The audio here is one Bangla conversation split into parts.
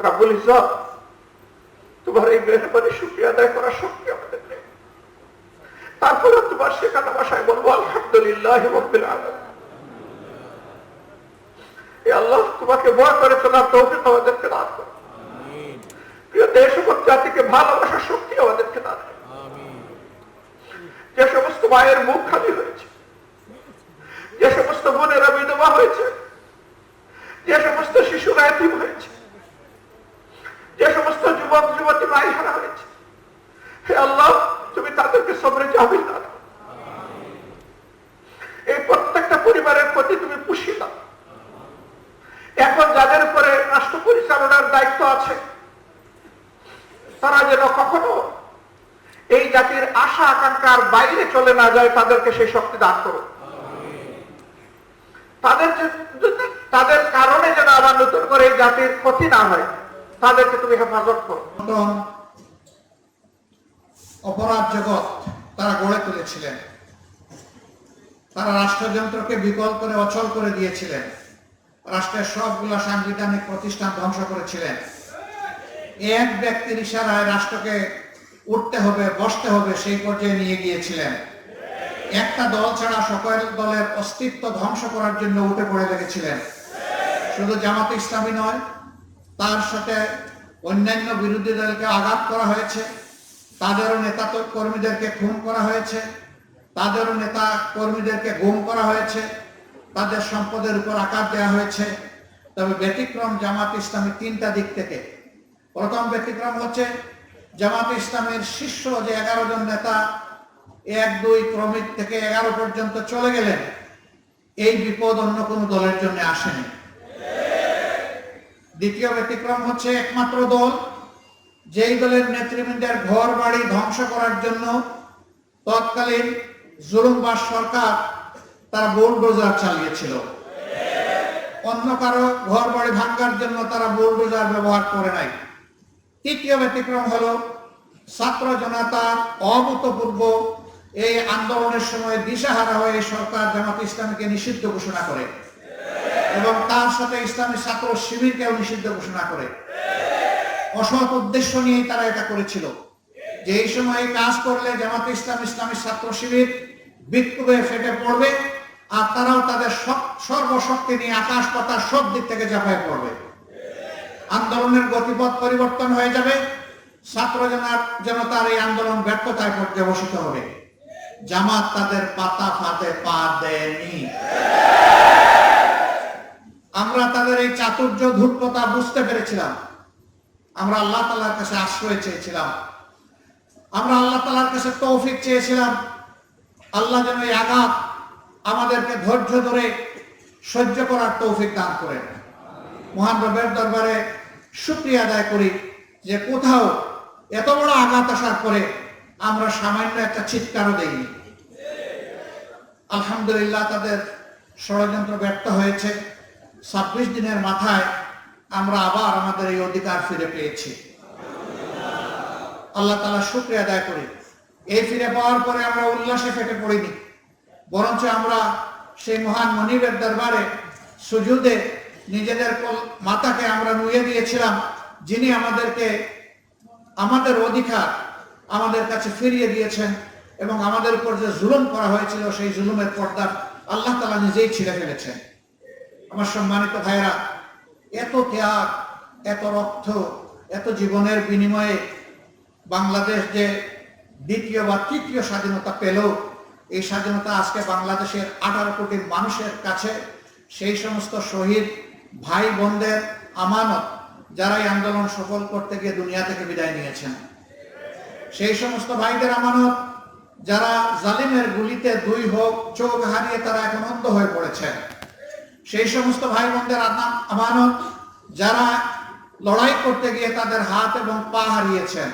রাবুল ইসলাম তোমার এই মেহরবানি শুক্রিয়া আদায় করার শক্তি আমাদের নেই। তারপরে তোমার শেখানো ভাষায় বলব আলহামদুলিল্লাহ রব্বিল আলামিন। আল্লাহ তোমাকে ভয় করে চলার তৌফিক আমাদেরকে দান করো প্রিয় দেশ এবং জাতিকে ভালোবাসার শক্তি আমাদেরকে দান করো যে সমস্ত মায়ের মুখ খালি হয়েছে যে সমস্ত বোনেরা বিধবা হয়েছে যে সমস্ত শিশুরা এতিম হয়েছে যে সমস্ত যুবক যুবতী মাই হারা হয়েছে হে আল্লাহ তুমি তাদেরকে সবরে জামিল দাও এই প্রত্যেকটা পরিবারের প্রতি তুমি পুষি দাও এখন যাদের উপরে রাষ্ট্র পরিচালনার দায়িত্ব আছে তারা যেন কখনো এই জাতির আশা আকাঙ্ক্ষার বাইরে চলে না যায়, তাদেরকে সেই শক্তি দান করো তাদের তাদের কারণে যেন আবার নতুন করে এই জাতির ক্ষতি না হয়, তাদেরকে তুমি হেফাজত করো। অপরাধ জগৎ তারা গড়ে তুলেছিলেন। তারা রাষ্ট্রযন্ত্রকে বিকল করে অচল করে দিয়েছিলেন। রাষ্ট্রের সবগুলো সাংবিধানিক প্রতিষ্ঠান ধ্বংস করেছিলেন। এক ব্যক্তির ইশারায় রাষ্ট্রকে উঠতে হবে, বসতে হবে, সেই পর্যায়ে নিয়ে গিয়েছিলেন। একটা দল ছাড়া সকল দলের অস্তিত্ব ধ্বংস করার জন্য উঠে পড়ে লেগেছিলেন। শুধু জামাত ইসলামী নয়, তার সাথে অন্যান্য বিরোধী দলকে আঘাত করা হয়েছে। তাদেরও নেতা কর্মীদেরকে খুন করা হয়েছে। তাদেরও নেতা কর্মীদেরকে গুম করা হয়েছে। তাদের সম্পদের উপর আকার দেওয়া হয়েছে। তবে ব্যতিক্রম জামাত ইসলামী তিনটা দিক থেকে। প্রথম ব্যতিক্রম হচ্ছে, জামাত ইসলামের শীর্ষ যে এগারো জন নেতা এক, দুই, ক্রমিক থেকে এগারো পর্যন্ত চলে গেলেন। এই বিপদ অন্য কোনো দলের জন্য আসেনি। দ্বিতীয় ব্যতিক্রম হচ্ছে একমাত্র দল, যেই দলের নেতৃবৃন্দের ঘর বাড়ি ধ্বংস করার জন্য তৎকালীন জুলুমবাস সরকার তারা বুলডোজার চালিয়েছিল। অন্য কারও ঘর বাড়ি ভাঙ্গার জন্য তারা বুলডোজার ব্যবহার করে নাই। তৃতীয় ব্যতিক্রম হলো ছাত্র জনতার অভূতপূর্ব এই আন্দোলনের সময় দিশাহারা হয়ে সরকার জামাত ইসলামীকে নিষিদ্ধ ঘোষণা করে। এবং তার সাথে ইসলামী ছাত্র শিবিরকেও নিষিদ্ধ ঘোষণা করে। অসৎ উদ্দেশ্য নিয়েই তারা এটা করেছিল। যে এই সময় কাজ করলে জামাত ইসলাম ইসলামী ছাত্র শিবির বিক্ষোভে ফেটে পড়বে আর তারাও তাদের সর্বশক্তি নিয়ে আকাশ পাতার সব দিক থেকে ঝাঁপায় পড়বে। আন্দোলনের গতিপথ পরিবর্তন হয়ে যাবে। ছাত্র জনতার এই আন্দোলন ব্যর্থতায় পর্যবসিত হবে। জামাত তাদের পাতা ফাতে পা দেয়নি। আমরা তাদের এই চাতুর্য ধূর্ততা বুঝতে পেরেছিলাম। আমরা আল্লাহ তালার কাছে আশ্রয় চেয়েছিলাম। আমরা আল্লাহ তালার কাছে তৌফিক চেয়েছিলাম। আল্লাহ যেন এই আঘাত আমাদেরকে ধৈর্য ধরে সহ্য করার তৌফিক দান করেন। মহান রবের দরবারে শুক্রিয়া আদায় করি যে কোথাও এত বড় আঘাত আসার পরে আমরা সামান্য একটা চিৎকারও দেইনি। আলহামদুলিল্লাহ তাদের ষড়যন্ত্র ব্যর্থ হয়েছে। ছাব্বিশ দিনের মাথায় আমরা আবার আমাদের এই অধিকার ফিরে পেয়েছি। আল্লাহ তালা শুক্রিয়া আদায় করি। এই ফিরে পাওয়ার পরে আমরা উল্লাসে ফেটে পড়িনি। বরঞ্চ আমরা সেই মহান মনিবের দরবারে সুজুদে নিজেদের মাথাকে আমরা নুয়ে দিয়েছিলাম, যিনি আমাদেরকে, আমাদের অধিকার আমাদের কাছে ফিরিয়ে দিয়েছেন এবং আমাদের উপর যে জুলুম করা হয়েছিল, সেই জুলুমের পর্দা আল্লাহ তালা নিজেই ছিঁড়ে ফেলেছেন। আমার সম্মানিত ভাইরা এত ত্যাগ, এত রক্ত, এত জীবনের বিনিময়ে বাংলাদেশ যে দ্বিতীয় বা তৃতীয় স্বাধীনতা পেল, এই স্বাধীনতা আজকে বাংলাদেশের আঠারো কোটি মানুষের কাছে, সেই সমস্ত শহীদ ভাই বোনদের আমানত যারা এই আন্দোলন সফল করতে গিয়ে দুনিয়া থেকে বিদায় নিয়েছেন। সেই সমস্ত ভাইদের আমানত, যারা জালিমের গুলিতে দুই হোক চোখ হারিয়ে তারা এখন অন্ধ হয়ে পড়েছেন। সেই সমস্ত ভাই বোনদের আমানত, যারা লড়াই করতে গিয়ে তাদের হাত এবং পা হারিয়েছেন,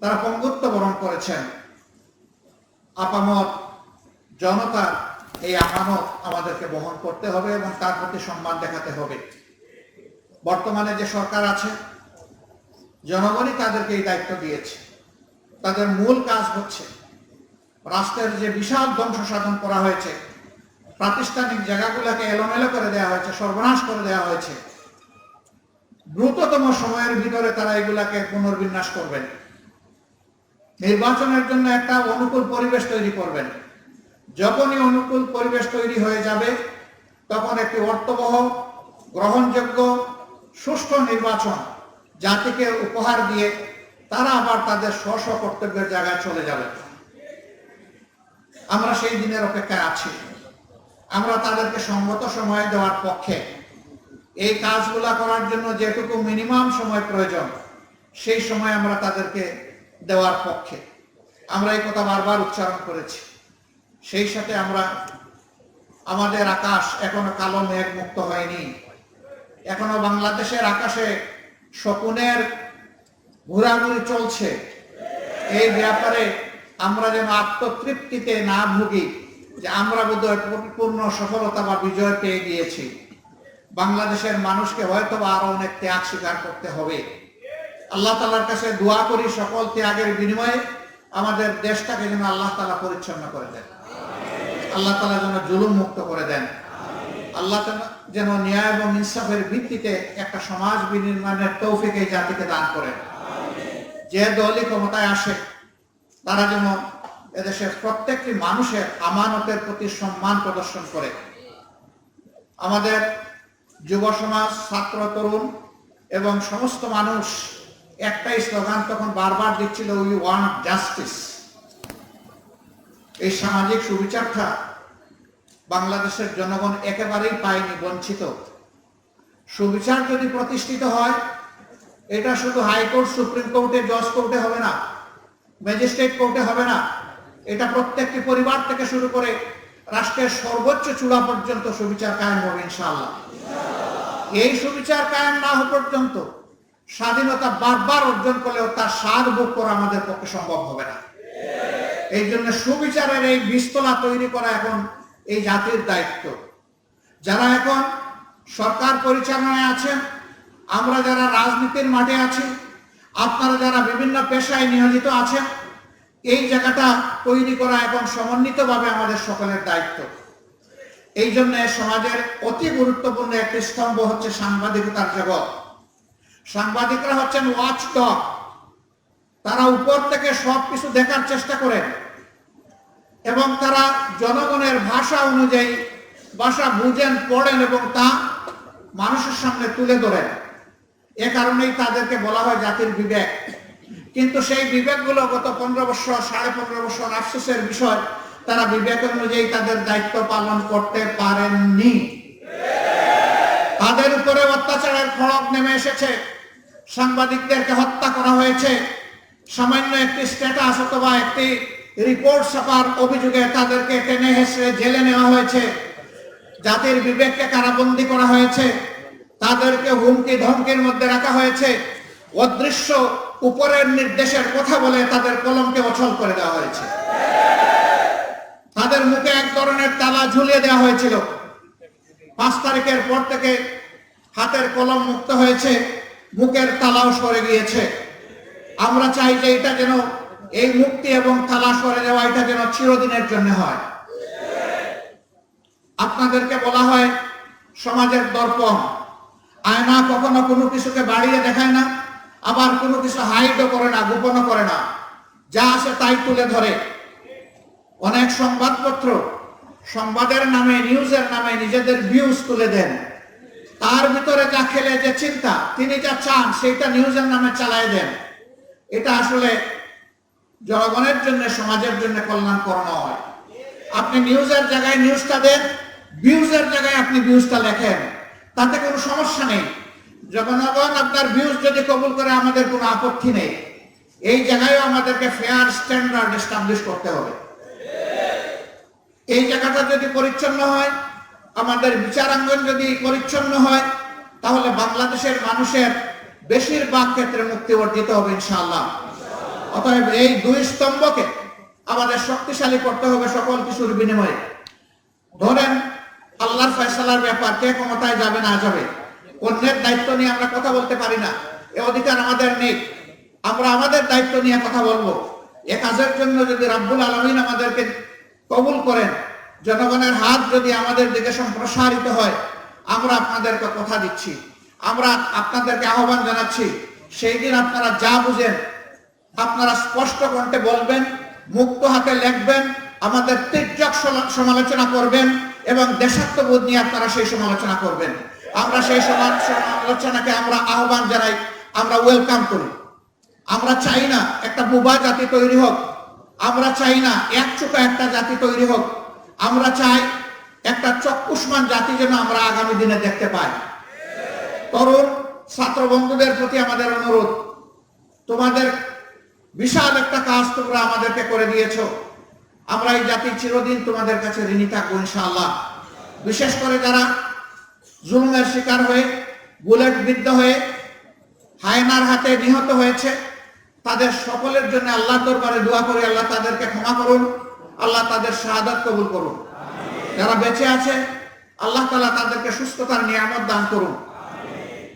তারা পঙ্গুত্ব বরণ করেছেন। আপামত জনতার এই আমানত আমাদেরকে বহন করতে হবে এবং তার প্রতি সম্মান দেখাতে হবে। বর্তমানে যে সরকার আছে, জনগণই তাদেরকে এই দায়িত্ব দিয়েছে। তাদের মূল কাজ হচ্ছে রাষ্ট্রের যে বিশাল ধ্বংস সাধন করা হয়েছে, প্রাতিষ্ঠানিক জায়গাগুলোকে এলোমেলো করে দেওয়া হয়েছে, সর্বনাশ করে দেওয়া হয়েছে। দ্রুততম সময়ের ভিতরে তারা এগুলাকে পুনর্বিন্যাস করবেন। নির্বাচনের জন্য একটা অনুকূল পরিবেশ তৈরি করবেন। যখনই অনুকূল পরিবেশ তৈরি হয়ে যাবে, তখন একটি অর্থবহ, গ্রহণযোগ্য, সুষ্ঠু নির্বাচন জাতিকে উপহার দিয়ে তারা আবার তাদের স্ব স্ব কর্তব্যের জায়গায় চলে যাবে। আমরা সেই দিনের অপেক্ষায় আছি। আমরা তাদেরকে সঙ্গত সময় দেওয়ার পক্ষে। এই কাজগুলা করার জন্য যেটুকু মিনিমাম সময় প্রয়োজন, সেই সময় আমরা তাদেরকে দেওয়ার পক্ষে। আমরা এই কথা বারবার উচ্চারণ করেছি। সেই সাথে আমরা, আমাদের আকাশ এখনও কালো মেঘ মুক্ত হয়নি। এখনও বাংলাদেশের আকাশে শকুনের ঘোরাঘুরি চলছে। এই ব্যাপারে আমরা যেন আত্মতৃপ্তিতে না ভুগি যে আমরা বোধহয় পরিপূর্ণ সফলতা বা বিজয় পেয়ে গিয়েছি। বাংলাদেশের মানুষকে হয়তো বা আরও অনেক ত্যাগ স্বীকার করতে হবে। আল্লাহ তালার কাছে দোয়া করি সকল ত্যাগের বিনিময়ে আমাদের দেশটাকে যেন আল্লাহ তালা পরিচ্ছন্ন করে দেন। আল্লাহ তালা যেন জুলুম মুক্ত করে দেন। আল্লাহ যেন ন্যায় এবং ইনসাফের ভিত্তিতে একটা সমাজ বিনির্মাণের তৌফিক এই জাতিকে দান করেন। যে দলই ক্ষমতায় আসে, তারা যেন এদেশের প্রত্যেকটি মানুষের আমানতের প্রতি সম্মান প্রদর্শন করে। আমাদের যুব সমাজ, ছাত্র, তরুণ এবং সমস্ত মানুষ একটাই স্লোগান তখন বারবার দিচ্ছিল উই ওয়ান্ট জাস্টিস এই সামাজিক সুবিচারটা বাংলাদেশের জনগণ একেবারেই পায়নি, বঞ্চিত। সুবিচার যদি প্রতিষ্ঠিত হয় এটা শুধু হাইকোর্ট সুপ্রিম কোর্টে জজ কোর্টে হবে না। ম্যাজিস্ট্রেট কোর্টে হবে না। এটা প্রত্যেকটি পরিবার থেকে শুরু করে রাষ্ট্রের সর্বোচ্চ চূড়া পর্যন্ত সুবিচার কায়েম হবে, ইনশাআল্লাহ। এই সুবিচার কায়েম না হওয়া পর্যন্ত স্বাধীনতা বারবার অর্জন করলেও তার স্বাদ ভোগ করা আমাদের পক্ষে সম্ভব হবে না। এই জন্য সুবিচারের এই বিস্তলা তৈরি করা এখন এই জাতির দায়িত্ব। যারা এখন সরকার পরিচালনায় আছেন আমরা যারা রাজনীতির মাঠে আছি, আপনারা যারা বিভিন্ন পেশায় নিয়োজিত আছেন, এই জায়গাটা তৈরি করা এখন সমন্বিতভাবে আমাদের সকলের দায়িত্ব। এই জন্য সমাজের অতি গুরুত্বপূর্ণ একটি স্তম্ভ হচ্ছে সাংবাদিকতার জগৎ। সাংবাদিকরা হচ্ছেন ওয়াচ ডগ তারা উপর থেকে সব কিছু দেখার চেষ্টা করেন এবং তারা জনগণের ভাষা অনুযায়ী ভাষা বুঝেন, পড়েন এবং তা মানুষের সামনে তুলে ধরেন। এ কারণেই তাদেরকে বলা হয় জাতির বিবেক। কিন্তু সেই বিবেকগুলো গত পনেরো বছর, সাড়ে পনেরো বছর আফসোসের বিষয়, তারা বিবেক অনুযায়ী তাদের দায়িত্ব পালন করতে পারেননি। তাদের উপরে অত্যাচারের খড়ক নেমে এসেছে। সাংবাদিকদেরকে হত্যা করা হয়েছে। সামান্য একটি স্ট্যাটাস অথবা একটি রিপোর্ট ছাপার অভিযোগে তাদেরকে টেনে হেসড়ে জেলে নেওয়া হয়েছে। জাতির বিবেককে কারাবন্দি করা হয়েছে। তাদেরকে হুমকি ধমকির মধ্যে রাখা হয়েছে। অদৃশ্য উপরের নির্দেশের কথা বলে তাদের কলমকে অচল করে দেওয়া হয়েছে। তাদের মুখে এক ধরনের তালা ঝুলিয়ে দেওয়া হয়েছিল। পাঁচ তারিখের পর থেকে হাতের কলম মুক্ত হয়েছে, মুখের তালাও সরে গিয়েছে। আমরা চাই যে এটা যেন এই মুক্তি এবং তালা সরে যাওয়া এটা যেন চিরদিনের জন্য হয়। আপনাদেরকে বলা হয়, সমাজের দর্পণ। আয়না কখনো কোনো কিছুকে বাড়িয়ে দেখায় না, আবার কোনো কিছু হাইডও করে না, গোপনও করে না। যা আছে তাই তুলে ধরে। অনেক সংবাদপত্র সংবাদের নামে নিউজের নামে নিজেদের ভিউজ তুলে দেন। তার ভিতরে যা খেলে যে চিন্তা, তিনি যা চান, সেইটা নিউজের নামে চালায় দেন। এটা আসলে জনগণের জন্য, সমাজের জন্য কল্যাণকর নয়। আপনি নিউজের জায়গায় নিউজটা দেন ভিউজের জায়গায় আপনি ভিউজটা লেখেন। তাতে কোনো সমস্যা নেই। জনগণ আপনার ভিউজ যদি কবুল করে, আমাদের কোনো আপত্তি নেই। এই জায়গায়ও আমাদেরকে ফেয়ার স্ট্যান্ডার্ড এস্টাবলিশ করতে হবে। এই জায়গাটা যদি পরিচ্ছন্ন হয়, আমাদের বিচারাঙ্গন যদি পরিচ্ছন্ন হয়, তাহলে বাংলাদেশের মানুষের বেশিরভাগ ক্ষেত্রে মুক্তি অর্জিত হবে ইনশাআল্লাহ। অতএব এই দুই স্তম্ভকে আমাদের শক্তিশালী করতে হবে সকল কিছুর বিনিময়ে। ধরেন আল্লাহর ফয়সালার ব্যাপার, কে ক্ষমতায় যাবে, না যাবে? অন্যের দায়িত্ব নিয়ে আমরা কথা বলতে পারি না। এ অধিকার আমাদের নেই। আমরা আমাদের দায়িত্ব নিয়ে কথা বলব। এ কাজের জন্য যদি রাব্বুল আলমিন আমাদেরকে কবুল করেন, জনগণের হাত যদি আমাদের দিকে সম্প্রসারিত হয়, আমরা আপনাদেরকে কথা দিচ্ছি। আমরা আপনাদেরকে আহ্বান জানাচ্ছি, সেই দিন আপনারা যা বুঝেন, আপনারা স্পষ্ট কণ্ঠে বলবেন, মুক্ত হাতে লিখবেন, আমাদের তির্যক সমালোচনা করবেন এবং দেশাত্মবোধ নিয়ে আপনারা সেই সমালোচনা করবেন। আমরা সেই সমা- সমালোচনাকে আমরা আহ্বান জানাই, আমরা ওয়েলকাম করি। আমরা চাই না একটা বুবা জাতি তৈরি হোক। আমরা চাই না এক চোখা একটা জাতি তৈরি হোক। আমরা চাই একটা চক্ষুষ্মান জাতি যেন আমরা আগামী দিনে দেখতে পাই। তরুণ ছাত্র বন্ধুদের প্রতি আমাদের অনুরোধ, তোমাদের বিশাল একটা কাজ তোমরা আমাদেরকে করে দিয়েছ। আমরা এই জাতি চিরদিন তোমাদের কাছে ঋণী থাকব, ইনশাআল্লাহ। বিশেষ করে যারা জুলুমের শিকার হয়ে, বুলেট বিদ্ধ হয়ে, হায়নার হাতে নিহত হয়েছে, তাদের সকলের জন্য আল্লাহ দরবারে দোয়া করি আল্লাহ তাদেরকে ক্ষমা করুন, আল্লাহ তাদের শাহাদাত কবুল করুন। যারা বেঁচে আছে, আল্লাহ তালা তাদেরকে সুস্থতার নিয়ামত দান করুন।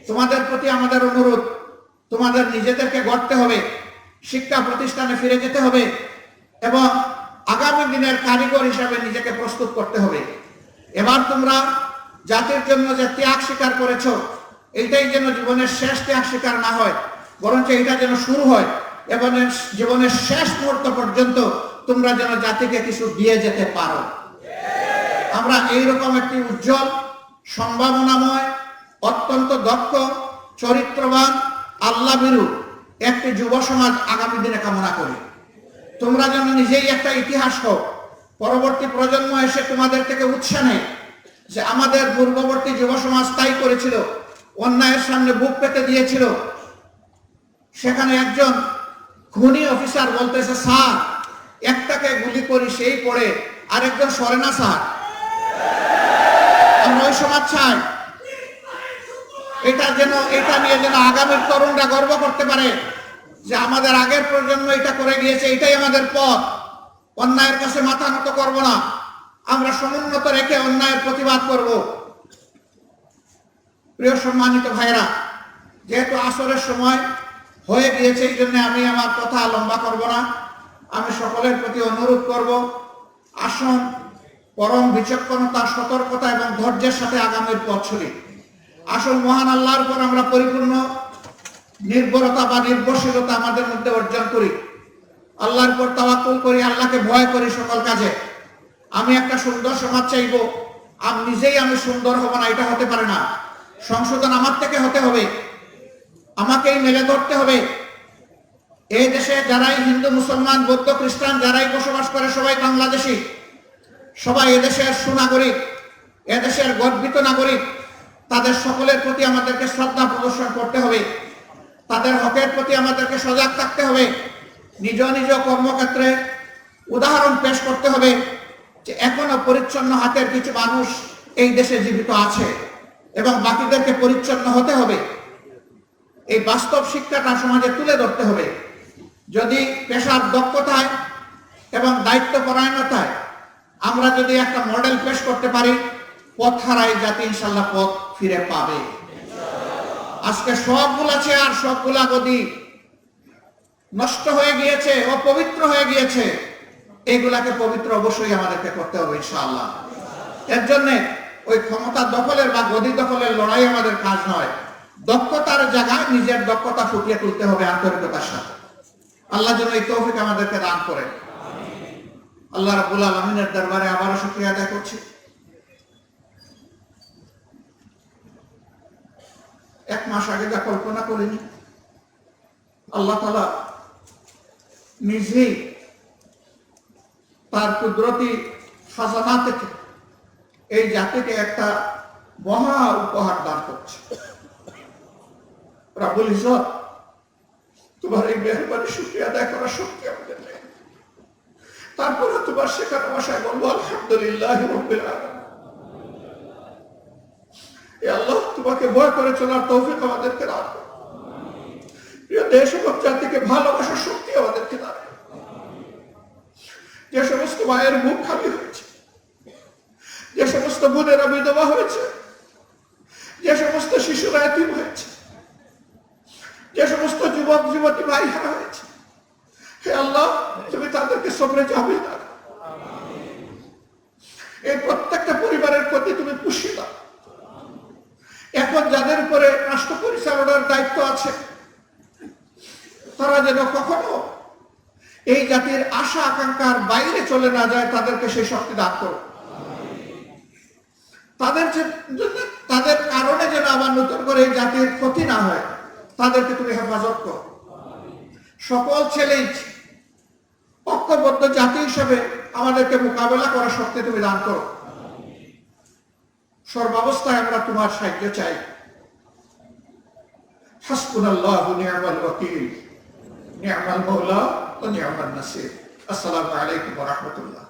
তোমাদের প্রতি আমাদের অনুরোধ, তোমাদের নিজেদেরকে গড়তে হবে, শিক্ষা প্রতিষ্ঠানে ফিরে যেতে হবে, এবং আগামী দিনের কারিগর হিসাবে নিজেকে প্রস্তুত করতে হবে। এবার তোমরা জাতির জন্য যে ত্যাগ স্বীকার করেছ, এইটাই যেন জীবনের শেষ ত্যাগ স্বীকার না হয়, বরঞ্চ এটা যেন শুরু হয় এবং জীবনের শেষ মুহূর্ত পর্যন্ত তোমরা যেন জাতিকে কিছু দিয়ে যেতে পারো। আমরা এইরকম একটি উজ্জ্বল, সম্ভাবনাময়, অত্যন্ত দক্ষ, চরিত্রবান আল্লাহ বিরু একটি যুব সমাজ আগামী দিনে কামনা করি। তোমরা যেন নিজেই একটা ইতিহাস হোক। পরবর্তী প্রজন্ম এসে তোমাদের থেকে উৎসাহ নেই যে আমাদের পূর্ববর্তী যুব সমাজ তাই করেছিল, অন্যায়ের সামনে বুক পেতে দিয়েছিল। সেখানে একজন খুনি অফিসার বলতেছে, স্যার, একটাকে গুলি করি, সেই পড়ে। আরেকজন সরে না, স্যার। ওই সমাজ চাই। এটা যেন, এটা নিয়ে যেন আগামীর তরুণরা গর্ব করতে পারে। যে আমাদের আগের প্রজন্ম এটা করে গিয়েছে, এটাই আমাদের পথ। অন্যায়ের কাছে মাথা নত করব না। আমরা সমুন্নত রেখে অন্যায়ের প্রতিবাদ করব। প্রিয় সম্মানিত ভাইরা যেহেতু আসরের সময় হয়ে গিয়েছে, এই জন্য আমি আমার কথা লম্বা করব না। আমি সকলের প্রতি অনুরোধ করব, আসুন, পরম বিচক্ষণতা, সতর্কতা এবং ধৈর্যের সাথে আগামীর পথ চলি। আসল মহান আল্লাহর উপর আমরা পরিপূর্ণ নির্ভরতা বা নির্ভরশীলতা আমাদের মধ্যে অর্জন করি। আল্লাহর উপর তাওয়াক্কুল করি, আল্লাহকে ভয় করি সকল কাজে। আমি একটা সুন্দর সমাজ চাইব। আমি নিজেই আমি সুন্দর হব না, এটা হতে পারে না। সংশোধন আমার থেকে হতে হবে। আমাকেই মেলে ধরতে হবে। এই দেশে যারাই হিন্দু, মুসলমান, বৌদ্ধ, খ্রিস্টান, যারাই বসবাস করে, সবাই বাংলাদেশি। সবাই এদেশের সুনাগরিক, এদেশের গর্বিত নাগরিক। তাদের সকলের প্রতি আমাদেরকে শ্রদ্ধা প্রদর্শন করতে হবে। তাদের হকের প্রতি আমাদেরকে সজাগ থাকতে হবে। নিজ নিজ কর্মক্ষেত্রে উদাহরণ পেশ করতে হবে যে এখনও পরিচ্ছন্ন হাতের কিছু মানুষ এই দেশে জীবিত আছে এবং বাকিদেরকে পরিচ্ছন্ন হতে হবে। এই বাস্তব শিক্ষাটা সমাজে তুলে ধরতে হবে। যদি পেশার দক্ষতায় এবং দায়িত্ব পরায়ণতায় আমরা যদি একটা মডেল পেশ করতে পারি, পথ হারাই জাতি ইনশাল্লাহ পথ ফিরে পাবে। আজকে সবগুলা চেয়ার, সবগুলা গদি নষ্ট হয়ে গিয়েছে, অপবিত্র হয়ে গিয়েছে। এগুলাকে পবিত্র অবশ্যই আমাদেরকে করতে হবে, ইনশাআল্লাহ। এর জন্য ওই ক্ষমতা দখলের বা গদি দখলের লড়াই আমাদের কাজ নয়। দক্ষতার জায়গায় নিজের দক্ষতা ফুটিয়ে তুলতে হবে আন্তরিকতার সাথে। আল্লাহ যেন এই তৌফিক আমাদেরকে দান করেন আল্লাহ রাবুল আলমিনের দরবারে আবারও শুক্রিয়া আদায় করছি। এক মাস আগে যা কল্পনা করিনি। আল্লাহ তালা নিজেই তার কুদরতি খাজানা থেকে এই জাতিকে একটা মহা উপহার দান করছে। রাবুল ইজত তোমার এই মেহরবানি শুক্রিয়া আদায় করার শক্তি আমাদের নেই। তারপরে তোমার শেখানো ভাষায় বলব, আলহামদুলিল্লাহ আলামিন। আল্লাহ তোমাকে ভয় করে চলার তৌফিক আমাদেরকে দান প্রিয় দেশ এবং জাতিকে ভালোবাসার শক্তি আমাদেরকে দান যে সমস্ত মায়ের মুখ খালি হয়েছে, যে সমস্ত বোনেরা বিধবা হয়েছে, যে সমস্ত শিশুরা এতিম হয়েছে, যে সমস্ত যুবক, যুবতী ভাই হারা হয়েছে, হে আল্লাহ, তুমি তাদেরকে সবরে যাবে না এই প্রত্যেকটা পরিবারের প্রতি তুমি পুষিয়ে দাও। এখন যাদের উপরে রাষ্ট্র পরিচালনার দায়িত্ব আছে, তারা যেন কখনো এই জাতির আশা আকাঙ্ক্ষার বাইরে চলে না যায়, তাদেরকে সেই শক্তি দান করো তাদের তাদের কারণে যেন আবার নতুন করে এই জাতির ক্ষতি না হয়, তাদেরকে তুমি হেফাজত করো। সকল চ্যালেঞ্জ ঐক্যবদ্ধ জাতি হিসেবে আমাদেরকে মোকাবেলা করার শক্তি তুমি দান করো। সর্বাবস্থায় আমরা তোমার সাহায্য চাই হাসবুনাল্লাহু নি'মাল ওয়াকিল নি'মাল মাওলা ওয়া নি'মান নাসির আসসালামু আলাইকুম ওয়া রাহমাতুল্লাহ